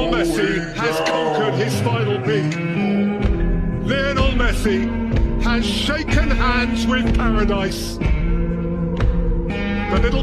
Lionel Messi has conquered his final peak. Lionel Messi has shaken hands with paradise. Fe.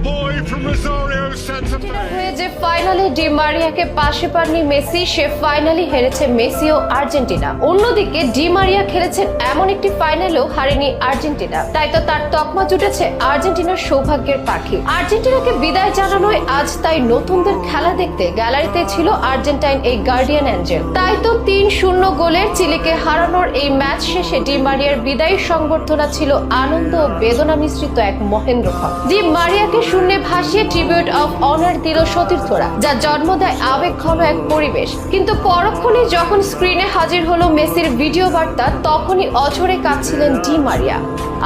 হয়ে যে ফাইনালে Di মারিয়াকে পাশে পাননি মেসি, সে ফাইনালি হেরেছে মেসি ও আর্জেন্টিনা। অন্যদিকে ডি মারিয়া খেলেছেন এমন একটি ফাইনালেও হারেনি আর্জেন্টিনা। তাই তো তার তকমা জুটেছে আর্জেন্টিনার সৌভাগ্যের পাখি। আর্জেন্টিনাকে বিদায় জানানোয় আজ তাই নতুনদের খেলা দেখতে গ্যালারিতে ছিল আর্জেন্টাইন এই গার্ডিয়ান অ্যাঞ্জেল তাই তো তিন শূন্য গোলের চিলিকে হারানোর এই ম্যাচ শেষে ডি মারিয়ার বিদায়ী সংবর্ধনা ছিল আনন্দ ও বেদনা মিশ্রিত এক মহেন্দ্র মহেন্দ্রক্ষণ ডি মারিয়াকে শূন্যে ভাসিয়ে ট্রিবিউট অফ অনার দিল সতীর্থরা যা জন্ম দেয় আবেগ ঘন এক পরিবেশ। কিন্তু পরক্ষণে যখন স্ক্রিনে হাজির হলো মেসির ভিডিও বার্তা, তখনই অঝরে কাঁদছিলেন ডি মারিয়া।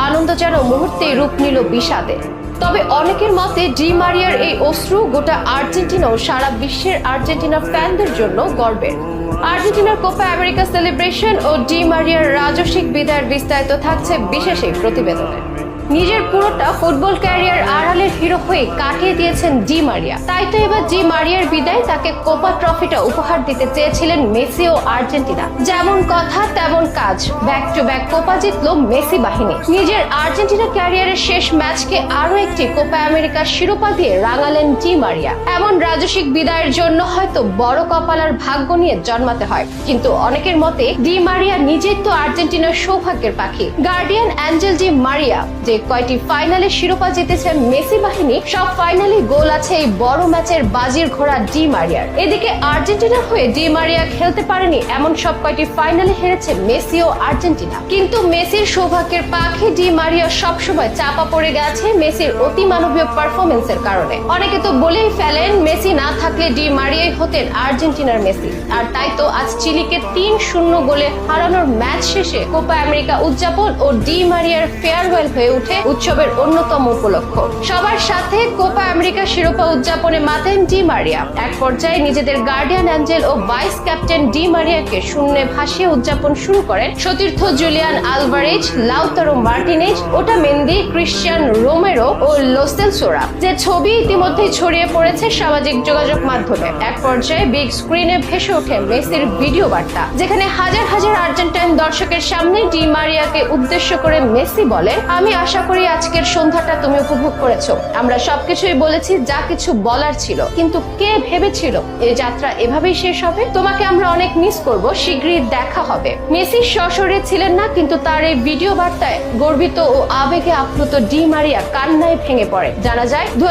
আনন্দ যেন মুহূর্তে রূপ নিল বিষাদে। তবে অনেকের মতে ডি মারিয়ার এই অশ্রু গোটা আর্জেন্টিনা ও সারা বিশ্বের আর্জেন্টিনা ফ্যানদের জন্য গর্বের। আর্জেন্টিনার কোপা আমেরিকা সেলিব্রেশন ও ডি মারিয়ার রাজস্বিক বিদায়ের বিস্তারিত থাকছে বিশেষ এই প্রতিবেদনে। নিজের পুরোটা ফুটবল ক্যারিয়ার আড়ালের হিরো হয়ে কাটিয়ে দিয়েছেন ডি মারিয়া। তাই তো এবার জি মারিয়ার বিদায় তাকে কোপা ট্রফিটা উপহার দিতে চেয়েছিলেন মেসি ও আর্জেন্টিনা। যেমন কথা, তেমন কাজ। ব্যাক টু ব্যাক কোপা জিতলো মেসি বাহিনী। নিজের আর্জেন্টিনা ক্যারিয়ারের শেষ ম্যাচকে আরও একটি কোপা আমেরিকার শিরোপা দিয়ে রাঙালেন ডি মারিয়া। এমন রাজস্বিক বিদায়ের জন্য হয়তো বড় কপালার ভাগ্য নিয়ে জন্মাতে হয়। কিন্তু অনেকের মতে, ডি মারিয়া নিজেই তো আর্জেন্টিনার সৌভাগ্যের পাখি। গার্ডিয়ান অ্যাঞ্জেল ডি মারিয়া, যে কয়টি ফাইনালে শিরোপা জিতেছেন মেসি বাহিনী? সব ফাইনালে গোল আছে এই বড় ম্যাচের বাজির ঘোড়া ডি মারিয়ার। এদিকে আর্জেন্টিনার হয়ে ডি মারিয়া খেলতে পারেনি এমন সব কয়টি ফাইনালে হেরেছে মেসি ও আর্জেন্টিনা। কিন্তু মেসির সৌভাগ্যের পাখি ডি মারিয়া সবসময় চাপা পড়ে গেছে মেসির অতি মানবীয় পারফরমেন্সের কারণে। অনেকে তো বলেই ফেলেন, মেসি থাকলে ডি মারিয়াই হতেন আর্জেন্টিনার মেসি। আর তাই তো আজ চিলিকে তিন শূন্য গোলে হারানোর ম্যাচ শেষে কোপা আমেরিকা উদযাপন ও ডি মারিয়ার ফেয়ারওয়েল হয়ে উঠে উৎসবের অন্যতম উপলক্ষ। সবার সাথে কোপা আমেরিকা শিরোপা উদযাপনে মাতেন ডি মারিয়া। এক পর্যায়ে নিজেদের গার্ডিয়ান অ্যাঞ্জেল ও ভাইস ক্যাপ্টেন ডি মারিয়াকে শূন্যে ভাসিয়ে উদযাপন শুরু করেন সতীর্থ Julian Alvarez, Lautaro Martinez, Otamendi, Cristian Romero ও লোসেল সোরা। যে ছবি ইতিমধ্যেই ছড়িয়ে পড়েছে সামাজিক যোগাযোগ মাধ্যমে। এক পর্যায়ে বিগ স্ক্রিনে ভেসে ওঠে মেসির ভিডিও বার্তা, যেখানে হাজার হাজার আর্জেন্টাইন দর্শকের সামনে ডি মারিয়াকে উদ্দেশ্য করে মেসি বলেন, আমি আশা করি আজকের সন্ধ্যাটা তুমি উপভোগ করেছ। আমরা সবকিছুই বলেছি, যা কিছু বলার ছিল। কিন্তু কে ভেবেছিল এই যাত্রা এভাবেই শেষ হবে? তোমাকে আমরা অনেক মিস করব, শীঘ্রই দেখা হবে। মেসি সশরে ছিলেন না, কিন্তু তার এই ভিডিও বার্তায় গর্বিত ও আবেগে আপ্লুত ডি মারিয়া কান্নায় ভেঙে পড়ে জানা যায় দু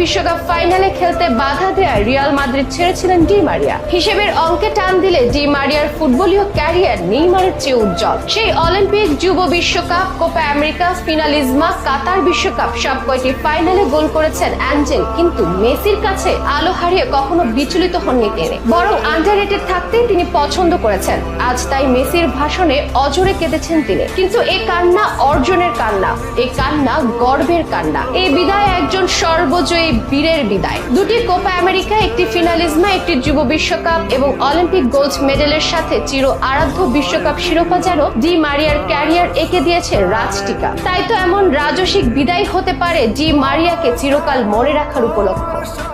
বিশ্বকাপ ফাইনালে খেলতে বাধা দেওয়ায় রিয়াল মাদ্রিদ ছেড়েছিলেন ডি মারিয়া। হিসেবের অঙ্কে টান দিলে ডি মারিয়ার ফুটবলীয় ক্যারিয়ার নেইমারের চেয়ে উজ্জ্বল। সেই অলিম্পিক যুব বিশ্বকাপ, কোপা আমেরিকা, ফিনালিজমা, কাতার বিশ্বকাপ, সব কয়টি ফাইনালে গোল করেছেন অ্যাঞ্জেল, কিন্তু মেসির কাছে আলো হারিয়ে কখনো বিচলিত হননি তিনি। বরং আন্ডাররেটেড থাকতেই তিনি পছন্দ করেছেন। আজ তাই মেসির ভাষণে অজরে কেঁদেছেন তিনি। কিন্তু এ কান্না অর্জনের কান্না, এ কান্না গর্বের কান্না। এই বিদায় একজন সর্বজয়ী বীরের বিদায়। দুটি কোপা আমেরিকা, একটি ফিনালিজমা, একটি যুব বিশ্বকাপ এবং অলিম্পিক গোল্ড মেডেলের সাথে চির আরাধ্য বিশ্বকাপ শিরোপা যেন ডি মারিয়ার ক্যারিয়ার এঁকে দিয়েছে রাজটিকা তাই তো এমন রাজসিক বিদায় হতে পারে ডি মারিয়াকে চিরকাল মনে রাখার উপলক্ষ।